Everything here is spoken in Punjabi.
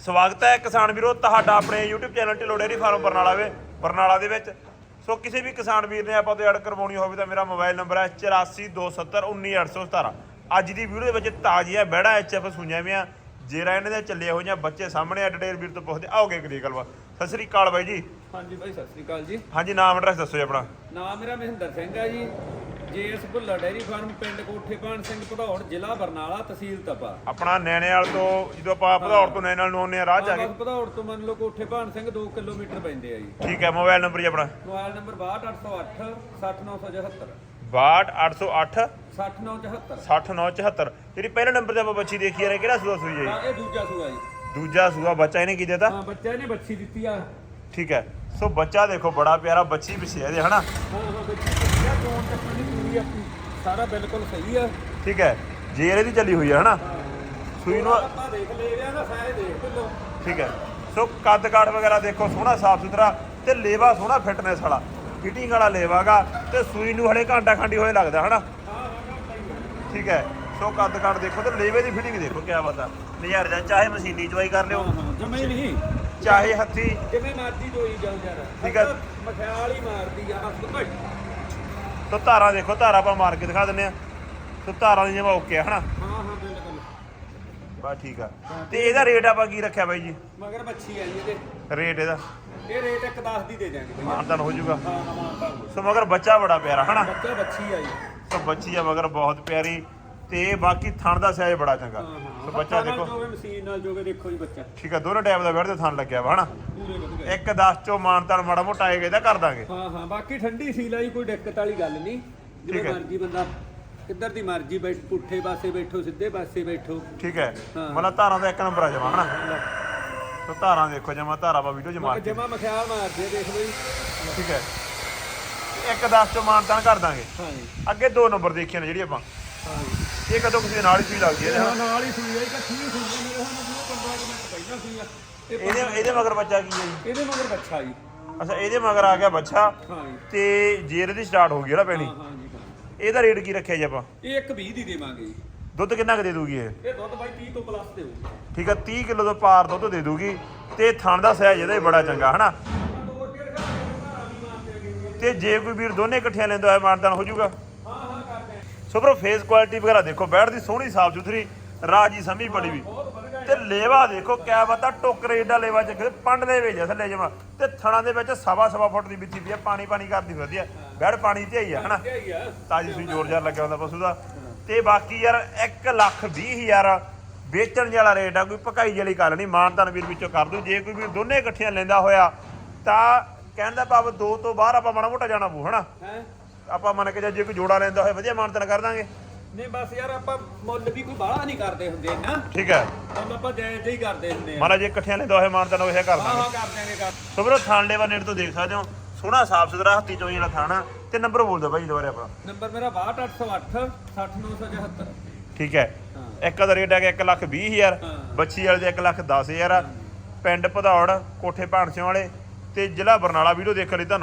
ਸਵਾਗਤ ਹੈ ਕਿਸਾਨ ਵੀਰੋ ਤੁਹਾਡਾ ਆਪਣੇ YouTube channel Dhillon dairy farm Barnala ਵੇ ਬਰਨਾਲਾ ਦੇ ਵਿੱਚ। ਸੋ ਕਿਸੇ ਵੀ ਕਿਸਾਨ ਵੀਰ ਨੇ ਆਪਾਂ ਤੋਂ ਐਡ ਕਰਵਾਉਣੀ ਹੋਵੇ ਤਾਂ ਮੇਰਾ ਮੋਬਾਈਲ ਨੰਬਰ ਹੈ 8427191817 ਅੱਜ ਦੀ ਵੀਡੀਓ ਦੇ ਵਿੱਚ ਤਾਜ਼ੀਆਂ ਬਹਿੜਾ ਐਚਐਫ ਸੁਣਿਆ ਵੀਆਂ ਜੇਰਾ ਇਹਨਾਂ ਦੇ ਚੱਲੇ ਹੋਈਆਂ ਬੱਚੇ ਸਾਹਮਣੇ ਆ ਡਿਟੇਲ ਵੀਰ ਤੋਂ ਪੁੱਛਦੇ ਆਓਗੇ ਕਰੀ ਗੱਲਬਾਤ ਸਤਿ ਸ੍ਰੀ ਅਕਾਲ ਬਾਈ ਜੀ। ਹਾਂਜੀ ਭਾਈ ਸਤਿ ਸ੍ਰੀ ਅਕਾਲ ਜੀ। ਹਾਂਜੀ ਨਾਮ ਐਡਰੈਸ ਦੱਸੋ ਜੀ ਆਪਣਾ। ਨਾਮ ਮੇਰਾ ਮਹਿੰਦਰ ਸਿੰਘ ਹੈ ਜੀ। ਜੇਐਸ ਭੁੱਲਰ ਡੈਰੀ ਫਾਰਮ ਪਿੰਡ ਕੋਠੇ ਪਾਣ ਸਿੰਘ ਭਦੌੜ ਜ਼ਿਲ੍ਹਾ ਬਰਨਾਲਾ ਤਹਿਸੀਲ ਤਪਾ। ਆਪਣਾ ਨੈਣੇਵਾਲ ਤੋਂ ਜਦੋਂ ਆਪਾਂ ਭਦੌੜ ਤੋਂ ਨੈਣੇਵਾਲ ਨੂੰ ਆਉਂਦੇ ਆ ਰਾਹ ਚ ਆ ਗਏ? ਭਦੌੜ ਤੋਂ ਮੰਨ ਲਓ ਕੋਠੇ ਪਾਣ ਸਿੰਘ 2 ਕਿਲੋਮੀਟਰ ਪੈਂਦੇ ਆ ਜੀ। ਠੀਕ ਹੈ ਮੋਬਾਈਲ ਨੰਬਰ ਜੀ ਆਪਣਾ। ਮੋਬਾਈਲ ਨੰਬਰ 62808 60974 6208 60974 6974 ਜਿਹੜੀ ਪਹਿਲੇ ਨੰਬਰ ਤੇ ਆਪਾਂ ਬੱਚੀ ਦੇਖੀ ਆ ਕਿਹੜਾ ਸੂਆ ਸੂਈ ਹਾਂ ਇਹ ਦੂਜਾ ਸੂਆ ਜੀ। ਦੂਜਾ ਸੂਆ ਬੱਚਾ ਇਹਨੇ ਕੀ ਦਿੱਤਾ? ਹਾਂ ਬੱਚਾ ਇਹਨੇ ਬੱਚੀ ਦਿੱਤੀ ਆ। ਠੀਕ ਹੈ। ਸੋ ਬੱਚਾ ਦੇਖੋ ਬੜਾ ਪਿਆਰਾ ਬੱਚੀ ਪਿਛੇ ਇਹਦੇ ਹਨਾ? ਆ ਸਾਰਾ ਬਿਲਕੁਲ ਸਹੀ ਆ। ਠੀਕ ਹੈ ਜੇਰ ਇਹਦੀ ਚੱਲੀ ਹੋਈ ਹੈ ਹਨਾ? ਸੂਈ ਨੂੰ ਆਪਾਂ ਦੇਖ ਲਏ ਆ ਨਾ ਸਾਰੇ ਦੇਖ ਲਓ। ਠੀਕ ਹੈ। ਸੋ ਕੱਦ ਕਾਠ ਵਗੈਰਾ ਦੇਖੋ ਸੋਹਣਾ ਸਾਫ਼ ਸੁਥਰਾ ਤੇ ਲੇਵਾ ਸੋਹਣਾ ਫਿਟਨੈਸ ਵਾਲਾ। ਫਿਟਿੰਗ ਵਾਲਾ ਲੇਵਾਗਾ ਤੇ ਸੂਈ ਨੂੰ ਹਲੇ ਘੰਟਾ ਖੰਡੀ ਹੋਏ ਲੱਗਦਾ ਹਨਾ? ਠੀਕ ਹੈ। ਸੋ ਕੱਦ ਕਾਠ ਦੇਖੋ ਤੇ ਲੇਵੇ ਦੀ ਫਿਟਿੰਗ ਦੇਖੋ ਕਿਆ ਬਤਾ ਨਜ਼ਾਰੇ ਦਾ ਚਾਹੇ ਮਸ਼ੀਨੀ ਚਵਾਈ ਕਰ ਲਿਓ। ਜਮੇ ਨਹੀਂ। ਚਾਹੇ ਹੱਥੀ। ਜਿਵੇਂ ਮਰਜ਼ੀ ਦੋਈ ਜਾਓ ਯਾਰ ਠੀਕ ਆ। ਮਖਿਆਲ ਹੀ ਮਾਰਦੀ ਆ ਬਸ ਭਾਈ ਤੋ ਧਾਰਾਂ ਦੇਖੋ ਧਾਰਾਂ ਆਪਾਂ ਮਾਰ ਕੇ ਦਿਖਾ ਦਿੰਨੇ ਆ। ਤੋ ਧਾਰਾਂ ਦੀ ਜਿਵੇਂ ਓਕੇ ਆ ਹਨਾ? ਹਾਂ ਹਾਂ ਬਿਲਕੁਲ। ਬਸ ਠੀਕ ਆ। ਤੇ ਇਹਦਾ ਰੇਟ ਆਪਾਂ ਕੀ ਰੱਖਿਆ ਬਾਈ ਜੀ? ਮਗਰ ਬੱਚੀ ਆ ਜੀ ਇਹਦੇ। ਰੇਟ ਇਹਦਾ? ਇਹ ਰੇਟ ਇੱਕ 10 ਦੀ ਦੇ ਜਾਣਗੇ ਭਈਆ ਮਾਨਤਾਨ ਹੋ ਜਾਊਗਾ। ਹਾਂ ਹਾਂ ਮਾਨਤਾ ਸੋ ਮਗਰ ਬੱਚਾ ਬੜਾ ਪਿਆਰਾ ਹਨਾ? ਬੱਚਾ ਬੱਚੀ ਆ ਜੀ। ਸੋ ਬੱਚੀ ਆ ਮਗਰ ਬਹੁਤ ਪਿਆਰੀ। ਤੇ ਬਾਕੀ ਥਣ ਦਾ ਸਾਈਜ਼ ਬੜਾ ਚੰਗਾ। ਸੋ ਬੱਚਾ ਦੇਖੋ। ਜੋਗੇ ਮਸ਼ੀਨ ਨਾਲ ਜੋਗੇ ਦੇਖੋ ਜੀ ਬੱਚਾ। ਠੀਕ ਆ ਦੋਨੋਂ ਟਾਈਪ ਦਾ ਤੇ ਥਣ ਲੱਗਿਆ ਵਾ ਹਨਾ? ਪੂਰੇ ਵਧੀਆ। ਇੱਕ 10 ਚੋਂ ਮਾਨਤਾਨ ਮਾੜਾ ਮੋਟਾ ਆਏਗਾ ਇਹਦਾ ਕਰ ਦਾਂਗੇ। ਹਾਂ ਹਾਂ ਬਾਕੀ ਠੰਡੀ ਸੀਲ ਆ ਜੀ ਕੋਈ ਦਿੱਕਤ ਵਾਲੀ ਗੱਲ ਨਹੀਂ। ਜਿਵੇਂ। ਮਰਜ਼ੀ ਬੰਦਾ ਕਿੱਧਰ ਦੀ ਮਰਜ਼ੀ ਬੈਠ ਪੁੱਠੇ ਪਾਸੇ ਬੈਠੋ ਸਿੱਧੇ ਪਾਸੇ ਬੈਠੋ। ਠੀਕ ਹੈ। ਮਤਲਬ ਧਾਰਾਂ ਦਾ ਇੱਕ ਨੰਬਰ ਆ ਜਾਵਾ ਹਨਾ? ਸੋ ਧਾਰਾਂ ਦੇਖੋ ਜਮਾ ਧਾਰਾਂ ਆਪਾਂ ਵੀਡੀਓ ਕੇ। ਜਮਾ ਮਖਿਆਲ ਮਾਰਦੇ ਦੇਖ ਲਓ ਜੀ। ਠੀਕ ਹੈ। ਇੱਕ 10 ਚੋਂ ਮਾਨਤਾਨ ਕਰ ਦਾਂਗੇ। ਹਾਂ ਜੀ। ਅੱਗੇ ਦੋ ਨੰਬਰ ਦੇਖੀਆਂ ਨੇ ਜਿਹੜੀ ਆਪਾਂ। ਹਾਂ ਜੀ। ਇਹ ਕਦੋਂ ਕਿਸੇ ਦੇ ਨਾਲ ਹੀ ਸੂਈ ਲੱਗਦੀ ਹੈ ਇਹਦੇ? ਨਾਲ ਹੀ ਸੂਈ ਆ ਇਕੱਠੀ ਹੀ ਸੂਈ ਆ, ਮੇਰੇ ਸਾਨੂੰ 15 ਕੁ ਮਿੰਟ ਪਹਿਲਾਂ ਸੂਈ ਆ। ਇਹ ਇਹਦੇ ਇਹਦੇ ਮਗਰ ਬੱਚਾ ਕੀ ਹੈ ਜੀ? ਇਹਦੇ ਮਗਰ ਬੱਚਾ ਜੀ। ਅੱਛਾ ਇਹਦੇ ਮਗਰ ਆ ਗਿਆ ਬੱਚਾ। ਹਾਂ ਜੀ। ਤੇ ਜੇਰ ਦੀ ਸਟਾਰਟ ਹੋ ਗਈ ਨਾ ਪੈਣੀ ਹਾਂ ਹਾਂ ਜੀ ਹਾਂ। ਇਹਦਾ ਰੇਟ ਕੀ ਰੱਖਿਆ ਜੀ ਆਪਾਂ? ਇਹ ਇੱਕ 20 ਦੀ ਦੇਵਾਂਗੇ ਜੀ। ਦੁੱਧ ਕਿੰਨਾ ਕੁ ਦੇ ਦੂਗੀ ਇਹ? ਇਹ ਦੁੱਧ ਬਾਈ 30 ਤੋਂ ਪਲੱਸ ਦੇਊਗਾ ਠੀਕ ਆ 30 ਕਿਲੋ ਤੋਂ ਪਾਰ ਦੁੱਧ ਦੇ ਦੂਗੀ। ਤੇ ਥਣ ਦਾ ਸਾਈਜ਼ ਇਹਦਾ ਵੀ ਬੜਾ ਚੰਗਾ ਹਨਾ? ਤੇ ਜੇ ਕੋਈ ਵੀਰ ਦੋਨੇ ਇਕੱਠੀਆਂ ਲੈਂਦਾ ਹੋਇਆ ਮਾਨਦਾਨ ਹੋ ਜਾਊਗਾ? ਸੋ ਬਰੋ ਫੇਸ ਕੁਆਲਿਟੀ ਵਗੈਰਾ ਦੇਖੋ ਬੈਠ ਦੀ ਸੋਹਣੀ ਸਾਫ਼ ਸੁਥਰੀ, ਰਾਜੀ ਸਮੀ ਬੜੀ ਵੀ। ਤੇ ਲੇਵਾ ਦੇਖੋ, ਕਿਆ ਬਤਾ, ਟੋਕਰੇ ਏਡਾ ਲੇਵਾ ਚ ਪੰਡ ਦੇ ਵਿੱਚ ਥੱਲੇ ਜਮਾ। ਤੇ ਥਣਾ ਦੇ ਵਿੱਚ ਸਵਾ ਸਵਾ ਫੁੱਟ ਦੀ ਬਿੱਤੀ ਪਈ ਆ, ਪਾਣੀ ਪਾਣੀ ਕਰਦੀ ਫਿਰਦੀ ਆ। ਬੈਠ, ਪਾਣੀ ਤੇ ਹੀ ਆ, ਹਨਾ? ਤਾਜੀ ਸੂਈ ਜ਼ੋਰ ਜ਼ਾਰ ਲੱਗਿਆ ਹੁੰਦਾ ਪਸ਼ੂ ਦਾ। ਤੇ ਬਾਕੀ ਯਾਰ 1 ਲੱਖ 20 ਹਜ਼ਾਰ ਵੇਚਣ ਵਾਲਾ ਰੇਟ ਆ, ਕੋਈ ਪਕਾਈ ਵਾਲੀ ਗੱਲ ਨਹੀਂ ਮਾਨਤਨ ਵੀਰ ਵਿੱਚੋਂ ਕਰ ਦੂ ਜੇ ਕੋਈ ਵੀ ਦੋਨੇ ਇਕੱਠੀਆਂ ਲੈਂਦਾ ਹੋਇਆ, ਤਾਂ ਕਹਿਣ ਦਾ ਭਾਵ ਦੋ ਤੋਂ ਬਾਹਰ ਆਪਾਂ ਮਾੜਾ ਮੋਟਾ ਜਾਣਾ ਪਊ, ਹਨਾ? ਹੈ? ਆਪਾਂ ਮੰਨ ਕੇ ਜੇ ਜੇ ਕੋਈ ਜੋੜਾ ਲੈਂਦਾ ਹੋਇਆ ਵਧੀਆ ਮਾਨਤਨ ਕਰ ਦਾਂਗੇ। ਨਹੀਂ ਬਸ ਯਾਰ ਆਪਾਂ ਮੁੱਲ ਵੀ ਕੋਈ ਬਾਹਲਾ ਨਹੀਂ ਕਰਦੇ ਹੁੰਦੇ ਨਾ ਠੀਕ ਹੈ। ਮੁੱਲ ਆਪਾਂ ਜਾਇਜ਼ ਹੀ ਕਰਦੇ ਹੁੰਦੇ ਆ। ਜੇ ਇਕੱਠੀਆਂ ਲੈਂਦਾ ਹੋਇਆ ਮਾਨਤਨ ਉਹ ਕਰ ਹਾਂ ਦਾਂਗੇ। ਹਾਂ ਕਰ ਦਿਆਂਗੇ ਕਰ ਸੋ ਵੀਰੋ ਥਾਣ ਲੈਵਾ ਨੇੜ ਤੋਂ ਦੇਖ ਸਕਦੇ ਹੋ। ਸੋਹਣਾ ਸਾਫ਼ ਸੁਥਰਾ ਹੱਥੀ ਚੋਂ ਜਿਹੜਾ ਥਾਣਾ ਤੇ ਨੰਬਰ ਬੋਲ ਦਿਓ ਭਾਈ ਦੁਬਾਰੇ ਆਪਣਾ। ਨੰਬਰ ਮੇਰਾ 62808 60974 ਠੀਕ ਹੈ। ਇੱਕ ਦਾ ਰੇਟ ਹੈਗਾ 1 ਲੱਖ 20 ਹਜ਼ਾਰ ਹਾਂ। ਬੱਚੀ ਵਾਲੇ ਦੇ 1 ਲੱਖ 10 ਹਜ਼ਾਰ ਆ। ਪਿੰਡ ਭਦੌੜ ਕੋਠੇ ਭਾਣਸਿਆਂ ਵਾਲੇ ਤੇ ਜ਼ਿਲ੍ਹਾ ਬਰਨਾਲਾ ਵੀਡੀਓ ਦੇਖਣ ਲਈ ਧੰਨਵਾਦ।